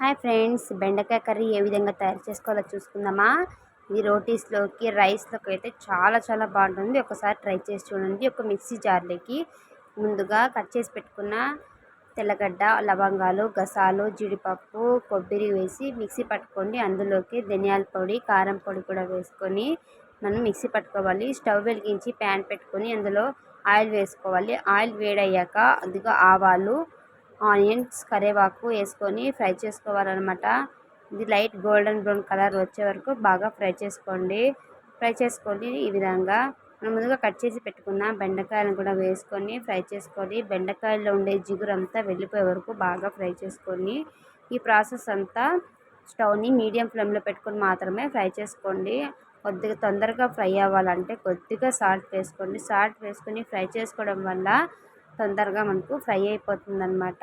Hi friends బెండకాయ curry ఏ విధంగా తయారు చేసుకోవాలో చూసుకుందామా? ఇది రోటీస్లోకి రైస్లోకి అయితే చాలా చాలా బాగుంటుంది. ఒకసారి ట్రై చేసి చూడండి. ఒక మిక్సీ జార్లోకి ముందుగా కట్ చేసి పెట్టుకున్న తెల్లగడ్డ లవంగాలు గసాలు జీడిపప్పు కొబ్బరి వేసి మిక్సీ పట్టుకోండి. అందులోకి ధనియాల పొడి కారం పొడి కూడా వేసుకొని మనం మిక్సీ పట్టుకోవాలి. స్టవ్ వెలిగించి ప్యాన్ పెట్టుకొని అందులో ఆయిల్ వేసుకోవాలి. ఆయిల్ వేడయ్యాక అదిగా ఆవాలు ఆనియన్స్ కరివేపాకు వేసుకొని ఫ్రై చేసుకోవాలన్నమాట. ఇది లైట్ గోల్డెన్ బ్రౌన్ కలర్ వచ్చే వరకు బాగా ఫ్రై చేసుకోండి. ఫ్రై చేసుకోండి ఈ విధంగా. మనం ముందుగా కట్ చేసి పెట్టుకున్న బెండకాయలను కూడా వేసుకొని ఫ్రై చేసుకొని బెండకాయల్లో ఉండే జిగురు అంతా వెళ్ళిపోయే వరకు బాగా ఫ్రై చేసుకొని ఈ ప్రాసెస్ అంతా స్టవ్ని మీడియం ఫ్లేమ్లో పెట్టుకొని మాత్రమే ఫ్రై చేసుకోండి. కొద్దిగా తొందరగా ఫ్రై అవ్వాలంటే కొద్దిగా సాల్ట్ వేసుకోండి. సాల్ట్ వేసుకొని ఫ్రై చేసుకోవడం వల్ల తొందరగా మనకు ఫ్రై అయిపోతుంది అనమాట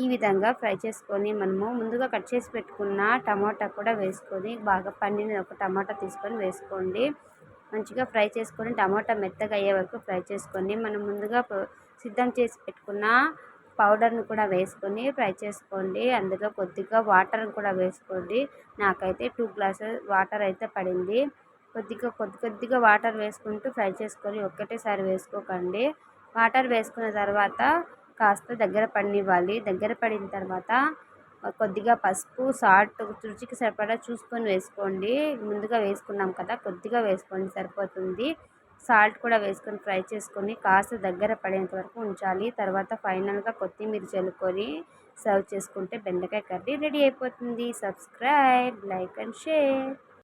ఈ విధంగా ఫ్రై చేసుకొని మనము ముందుగా కట్ చేసి పెట్టుకున్న టమాటా కూడా వేసుకొని బాగా పండిన ఒక టమాటా తీసుకొని వేసుకోండి. మంచిగా ఫ్రై చేసుకొని టమాటా మెత్తగా అయ్యే వరకు ఫ్రై చేసుకొని మనం ముందుగా సిద్ధం చేసి పెట్టుకున్న పౌడర్ని కూడా వేసుకొని ఫ్రై చేసుకోండి. అందులో కొద్దిగా వాటర్ని కూడా వేసుకోండి. నాకైతే టూ గ్లాసెస్ వాటర్ అయితే పడింది. కొద్దిగా కొద్ది కొద్దిగా వాటర్ వేసుకుంటూ ఫ్రై చేసుకొని ఒక్కటేసారి వేసుకోకండి. వాటర్ వేసుకున్న తర్వాత కాస్త దగ్గర పడినివ్వాలి. దగ్గర పడిన తర్వాత కొద్దిగా పసుపు సాల్ట్ రుచికి సరిపడా చూసుకొని వేసుకోండి. ముందుగా వేసుకున్నాం కదా కొద్దిగా వేసుకోండి సరిపోతుంది. సాల్ట్ కూడా వేసుకొని ఫ్రై చేసుకొని కాస్త దగ్గర పడేంత వరకు ఉంచాలి. తర్వాత ఫైనల్గా కొత్తిమీర చల్లుకొని సర్వ్ చేసుకుంటే బెండకాయ కర్రీ రెడీ అయిపోతుంది. Subscribe like and share